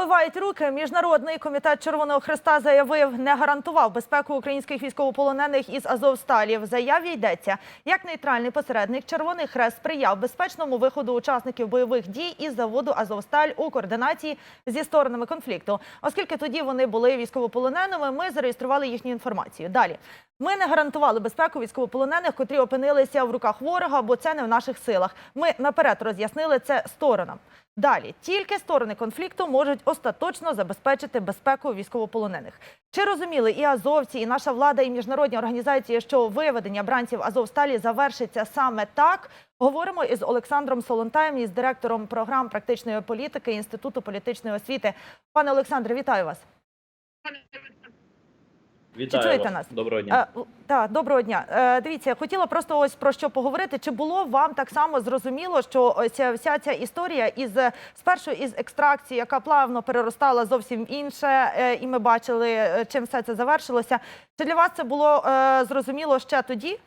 Умивають руки. Міжнародний комітет Червоного Хреста заявив, не гарантував безпеку українських військовополонених із Азовсталі. В заяві йдеться, як нейтральний посередник Червоний Хрест сприяв безпечному виходу учасників бойових дій із заводу Азовсталь у координації зі сторонами конфлікту. Оскільки тоді вони були військовополоненими, ми зареєстрували їхню інформацію. Далі ми не гарантували безпеку військовополонених, котрі опинилися в руках ворога, бо це не в наших силах. Ми наперед роз'яснили це сторонам. Далі тільки сторони конфлікту можуть остаточно забезпечити безпеку військовополонених. Чи розуміли і азовці, і наша влада, і міжнародні організації, що виведення бранців Азовсталі завершиться саме так? Говоримо із Олександром Солонтаєм, із директором програм практичної політики Інституту політичної освіти. Пане Олександре, вітаю вас. Вітаю чуєте вас. нас? Доброго дня. Е, так, доброго дня. Е, дивіться, хотіла просто ось про що поговорити. Чи було вам так само зрозуміло, що ось вся ця історія із е, спершу із екстракції, яка плавно переростала зовсім інше, е, і ми бачили, чим все це завершилося. Чи для вас це було зрозуміло ще тоді,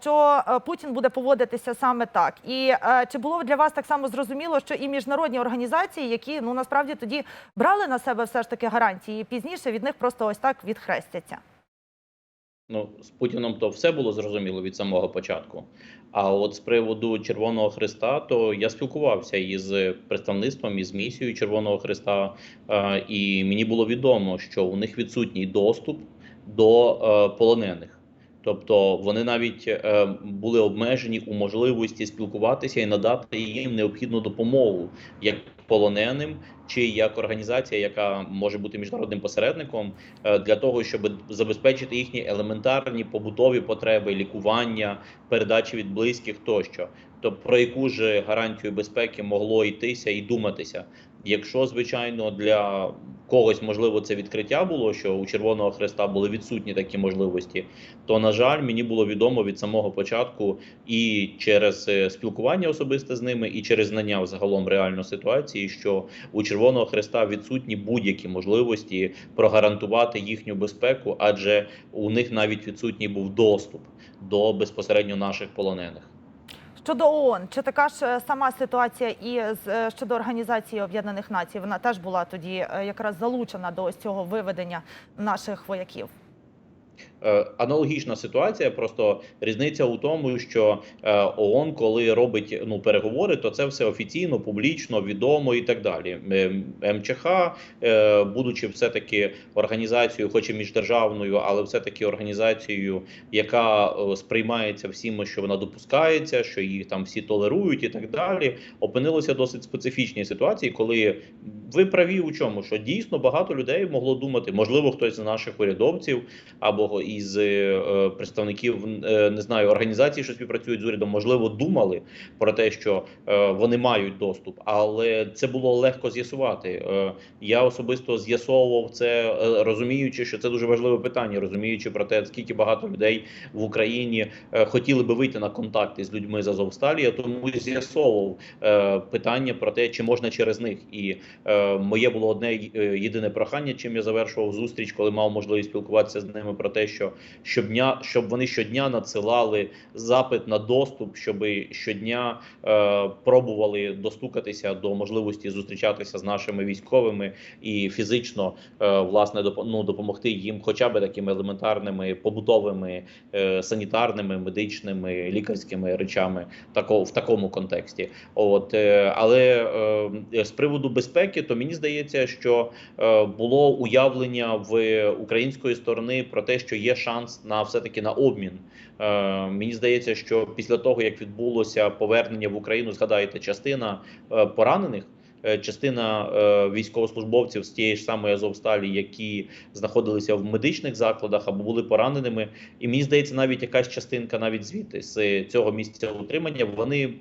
що Путін буде поводитися саме так? І чи було для вас так само зрозуміло, що і міжнародні організації, які ну насправді тоді брали на себе все ж таки гарантії, пізніше від них просто ось так відхрестяться? Ну з Путіном то все було зрозуміло від самого початку. А от з приводу Червоного Христа, то я спілкувався із представництвом із місією Червоного Христа, е, і мені було відомо, що у них відсутній доступ до е, полонених. Тобто вони навіть е, були обмежені у можливості спілкуватися і надати їм необхідну допомогу як полоненим, чи як організація, яка може бути міжнародним посередником, е, для того, щоб забезпечити їхні елементарні побутові потреби, лікування, передачі від близьких тощо. То про яку ж гарантію безпеки могло йтися і думатися? Якщо звичайно для когось можливо це відкриття було, що у Червоного Хреста були відсутні такі можливості, то на жаль, мені було відомо від самого початку і через е, спілкування особисте з ними, і через знання взагалом реально ситуації, що у Червоного Хреста відсутні будь-які можливості прогарантувати їхню безпеку, адже у них навіть відсутній був доступ до безпосередньо наших полонених. Щодо ООН, чи така ж е, сама ситуація і е, щодо організації Об'єднаних Націй? Вона теж була тоді е, якраз залучена до ось цього виведення наших вояків. Е, Аналогічна ситуація, просто різниця у тому, що е, ООН, коли робить ну переговори, то це все офіційно, публічно, відомо і так далі. МЧХ, е, будучи все таки організацією, хоч і міждержавною, але все таки організацією, яка сприймається всіми, що вона допускається, що їх там всі толерують і так далі, опинилося досить специфічній ситуації, коли ви праві у чому, що дійсно багато людей могло думати, можливо, хтось з наших урядовців або із е, представників е, не знаю організацій, що співпрацюють з урядом, можливо, думали про те, що е, вони мають доступ, але це було легко з'ясувати. Я особисто з'ясовував це, розуміючи, що це дуже важливе питання, розуміючи про те, скільки багато людей в Україні хотіли би вийти на контакти з людьми з Азовсталі, я тому з'ясовував питання про те, чи можна через них. І моє було одне єдине прохання, чим я завершував зустріч, коли мав можливість спілкуватися з ними про те, що щодня, щоб вони щодня надсилали запит на доступ, щоб щодня е, пробували достукатися до можливості зустрічатися з нашими військовими і фізично е, власне ну, допомогти їм, хоча б такими елементарними побутовими, е, санітарними, медичними, лікарськими речами, тако, в такому контексті. От е, але е, з приводу безпеки, то мені здається, що е, було уявлення в української сторони про те, що є шанс на все таки на обмін. Е, мені здається, що після того як відбулося повернення в Україну, згадаєте, частина е, поранених. е, Частина е, військовослужбовців з тієї ж самої Азовсталі, які знаходилися в медичних закладах або були пораненими, і мені здається, навіть якась частинка, навіть звідти з цього місця утримання, вони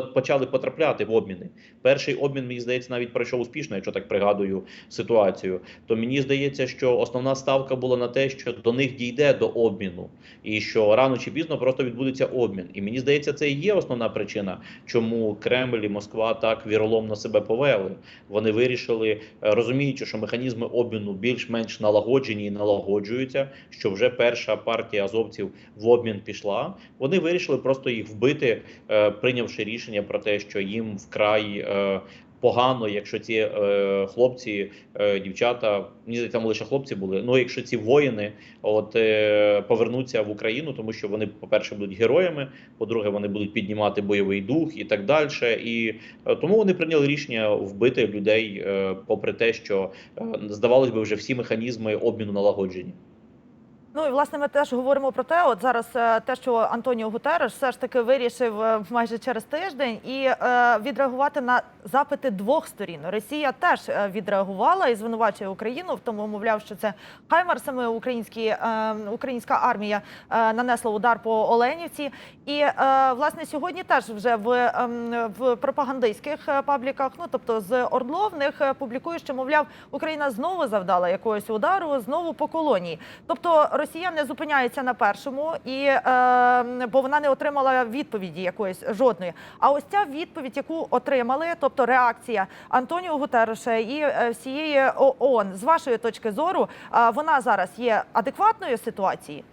почали потрапляти в обміни. Перший обмін, мені здається, навіть пройшов успішно, якщо так пригадую ситуацію. То мені здається, що основна ставка була на те, що до них дійде до обміну, і що рано чи пізно просто відбудеться обмін. І мені здається, це і є основна причина, чому Кремль і Москва так віроломно себе повели. Вони вирішили, е, розуміючи, що механізми обміну більш-менш налагоджені і налагоджуються, що вже перша партія азовців в обмін пішла. Вони вирішили просто їх вбити, е, прийнявши рішення про те, що їм вкрай е, погано, якщо ці е, хлопці, е, дівчата, здається, там лише хлопці були. Ну, якщо ці воїни от е, повернуться в Україну, тому що вони, по-перше, будуть героями, по-друге, вони будуть піднімати бойовий дух і так далі. І е, тому вони прийняли рішення вбити людей, е, попри те, що е, здавалось би, вже всі механізми обміну налагоджені. Ну і власне ми теж говоримо про те, от зараз е, те, що Антоніо Гутереш все ж таки вирішив е, майже через тиждень і е, відреагувати на запити двох сторін. Росія теж відреагувала і звинувачує Україну в тому, мовляв, що це хаймарсами українські українська армія нанесла удар по Оленівці. І власне сьогодні теж вже в, ем, в пропагандистських пабліках, ну тобто з Ордло, в них е, публікують, що мовляв Україна знову завдала якогось удару, знову по колонії. Тобто Росія не зупиняється на першому, і е, бо вона не отримала відповіді якоїсь жодної. А ось ця відповідь, яку отримали, тобто реакція Антоніо Гутерреша і е, всієї ООН, з вашої точки зору, е, вона зараз є адекватною ситуації.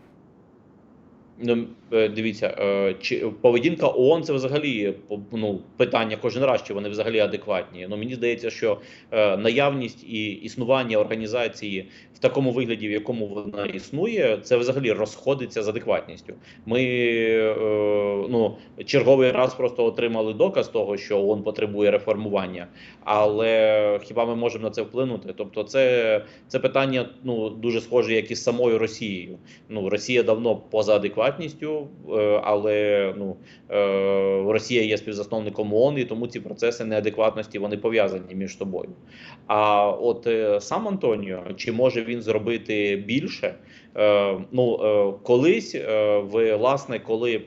Ну, е, дивіться, е, чи поведінка ООН це взагалі ну, питання кожен раз, чи вони взагалі адекватні. Ну мені здається, що е, наявність і існування організації в такому вигляді, в якому вона існує, це взагалі розходиться з адекватністю. Ми ну черговий раз просто отримали доказ того, що ООН потребує реформування, але хіба ми можемо на це вплинути? Тобто, це, це питання ну дуже схоже, як і самою Росією. Ну Росія давно поза адекватністю, е, але ну е, Росія є співзасновником ООН, і тому ці процеси неадекватності вони пов'язані між собою. А от е, сам Антоніо, чи може він зробити більше? Ну колись, власне, коли.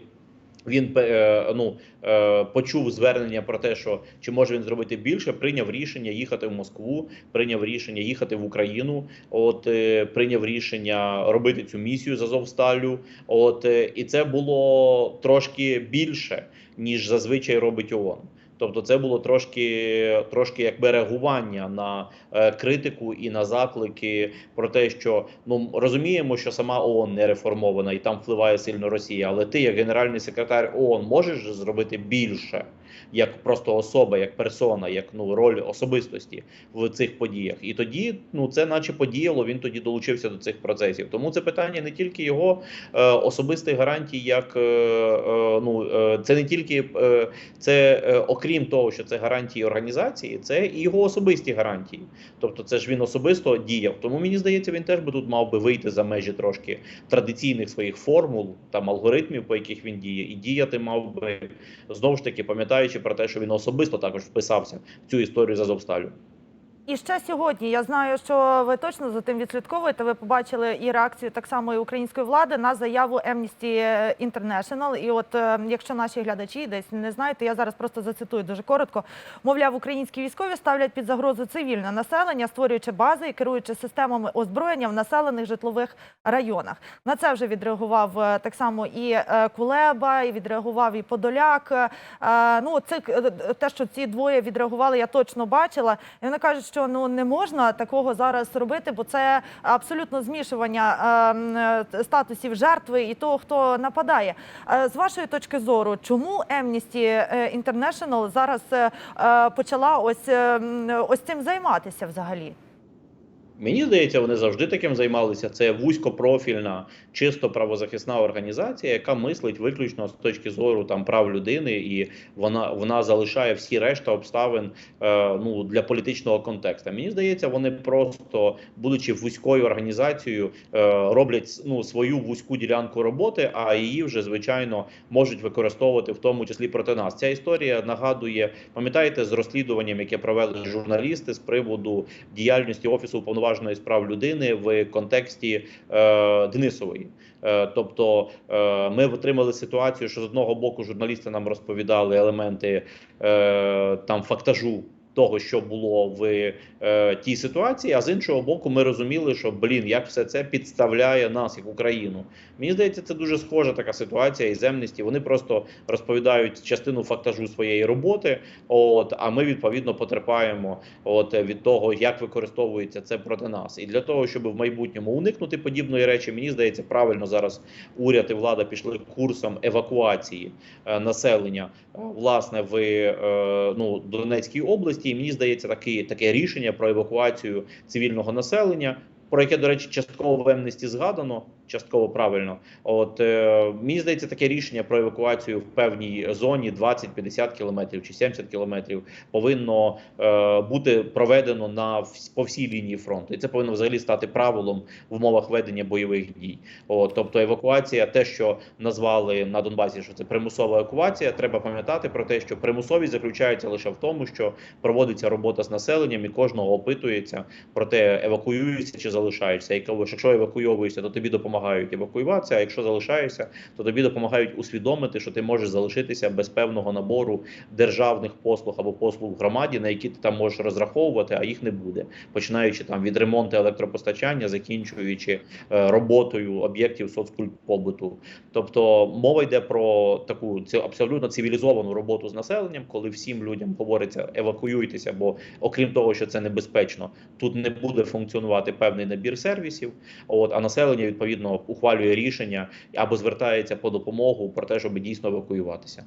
Він е, ну, е, почув звернення про те, що чи може він зробити більше, прийняв рішення їхати в Москву, прийняв рішення їхати в Україну. От е, прийняв рішення робити цю місію з Азовсталю. От і це було трошки більше ніж зазвичай робить ООН. Тобто, це було трошки, трошки якби реагування на е, критику і на заклики про те, що ну розуміємо, що сама ООН не реформована і там впливає сильно Росія. Але ти, як генеральний секретар ООН, можеш зробити більше як просто особа, як персона, як ну роль особистості в цих подіях. І тоді, ну це наче подіяло. Він тоді долучився до цих процесів. Тому це питання не тільки його е, особистих гарантій, як е, е, ну е, це не тільки е, це, е, окрім того, що це гарантії організації, це і його особисті гарантії. Тобто, це ж він особисто діяв. Тому мені здається, він теж би тут мав би вийти за межі трошки традиційних своїх формул там алгоритмів, по яких він діє, і діяти мав би знову ж таки, пам'ятаючи про те, що він особисто також вписався в цю історію з Азовсталю. І ще сьогодні я знаю, що ви точно за тим відслідковуєте. Ви побачили і реакцію так само і української влади на заяву Amnesty International. І от е, якщо наші глядачі десь не знають, то я зараз просто зацитую дуже коротко. Мовляв, українські військові ставлять під загрозу цивільне населення, створюючи бази і керуючи системами озброєння в населених житлових районах. На це вже відреагував е, так само і е, Кулеба, і відреагував і Подоляк. Ну, це те, що ці двоє відреагували, я точно бачила. І вони кажуть, що ну не можна такого зараз робити, бо це абсолютно змішування е, статусів жертви і того, хто нападає. Е, З вашої точки зору, чому Amnesty International зараз е, е, почала ось, е, ось цим займатися взагалі? Мені здається, вони завжди таким займалися. Це вузькопрофільна, чисто правозахисна організація, яка мислить виключно з точки зору там прав людини, і вона вона залишає всі решта обставин е, ну для політичного контексту. Мені здається, вони просто, будучи вузькою організацією, е, роблять ну свою вузьку ділянку роботи, а її вже звичайно можуть використовувати в тому числі проти нас. Ця історія нагадує, пам'ятаєте, з розслідуванням, яке провели журналісти з приводу діяльності офісу уповноваженого уповноваженої з прав людини в контексті е, Денисової. Е, тобто е, ми отримали ситуацію, що з одного боку журналісти нам розповідали елементи е, там фактажу. Того, що було в е, тій ситуації, а з іншого боку, ми розуміли, що блін, як все це підставляє нас, як Україну. Мені здається, це дуже схожа така ситуація і земності. Вони просто розповідають частину фактажу своєї роботи. От а ми відповідно потерпаємо от від того, як використовується це проти нас. І для того, щоб в майбутньому уникнути подібної речі, мені здається, правильно зараз уряд і влада пішли курсом евакуації е, населення власне в е, ну Донецькій області. Можливості. І мені здається, таке, таке рішення про евакуацію цивільного населення. Про яке, до речі, частково в Емнесті згадано, частково правильно. От е, мені здається, таке рішення про евакуацію в певній зоні 20-50 кілометрів чи 70 кілометрів повинно е, бути проведено на по всій лінії фронту, і це повинно взагалі стати правилом в умовах ведення бойових дій. От, тобто евакуація, те, що назвали на Донбасі, що це примусова евакуація. Треба пам'ятати про те, що примусовість заключається лише в тому, що проводиться робота з населенням, і кожного опитується про те, евакуюєшся чи залишаєшся. І якщо евакуйовуєшся, то тобі допомагають евакуюватися. А якщо залишаєшся, то тобі допомагають усвідомити, що ти можеш залишитися без певного набору державних послуг або послуг в громаді, на які ти там можеш розраховувати, а їх не буде, починаючи там від ремонту електропостачання, закінчуючи е, роботою об'єктів соцкультпобуту. Тобто мова йде про таку абсолютно цивілізовану роботу з населенням, коли всім людям говориться евакуюйтеся, бо окрім того, що це небезпечно, тут не буде функціонувати певний набір сервісів. От а населення відповідно ухвалює рішення або звертається по допомогу про те, щоб дійсно евакуюватися.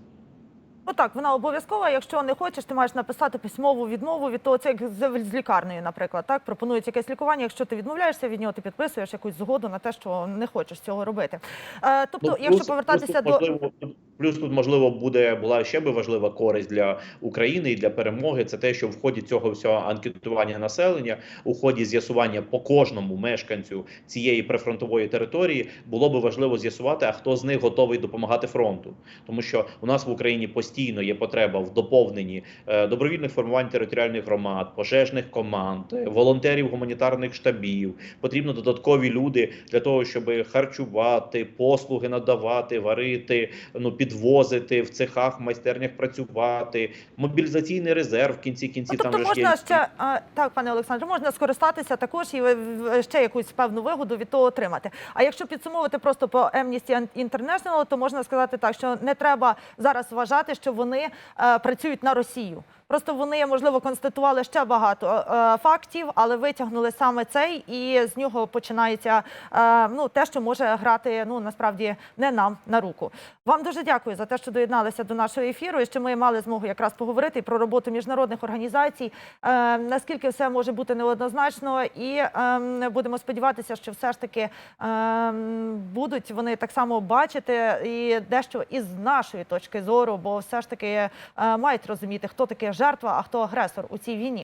Ну так, вона обов'язкова. Якщо не хочеш, ти маєш написати письмову відмову від того, це як з, лікарнею, наприклад. Так пропонують якесь лікування. Якщо ти відмовляєшся від нього, ти підписуєш якусь згоду на те, що не хочеш цього робити. Е, тобто, Ну, якщо повертатися до можливо, плюс тут можливо буде була ще би важлива користь для України і для перемоги. Це те, що в ході цього всього анкетування населення, у ході з'ясування по кожному мешканцю цієї прифронтової території було би важливо з'ясувати, а хто з них готовий допомагати фронту, тому що у нас в Україні постійно є потреба в доповненні е, добровільних формувань територіальних громад, пожежних команд, е, волонтерів гуманітарних штабів. Потрібно додаткові люди для того, щоб харчувати, послуги надавати, варити, ну підвозити в цехах, в майстернях працювати, мобілізаційний резерв в кінці Ну, кінців. тобто там же можна є ще а, так, пане Олександре, можна скористатися також і е, ще якусь певну вигоду від того отримати. А якщо підсумовувати просто по Amnesty International, то можна сказати так, що не треба зараз вважати, що вони а, працюють на Росію. Просто вони можливо констатували ще багато е, фактів, але витягнули саме цей, і з нього починається е, ну те, що може грати ну насправді не нам на руку. Вам дуже дякую за те, що доєдналися до нашого ефіру, і що ми мали змогу якраз поговорити про роботу міжнародних організацій. Е, наскільки все може бути неоднозначно, і е, будемо сподіватися, що все ж таки е, будуть вони так само бачити і дещо із нашої точки зору, бо все ж таки е, мають розуміти, хто таке жертва, а хто агресор у цій війні.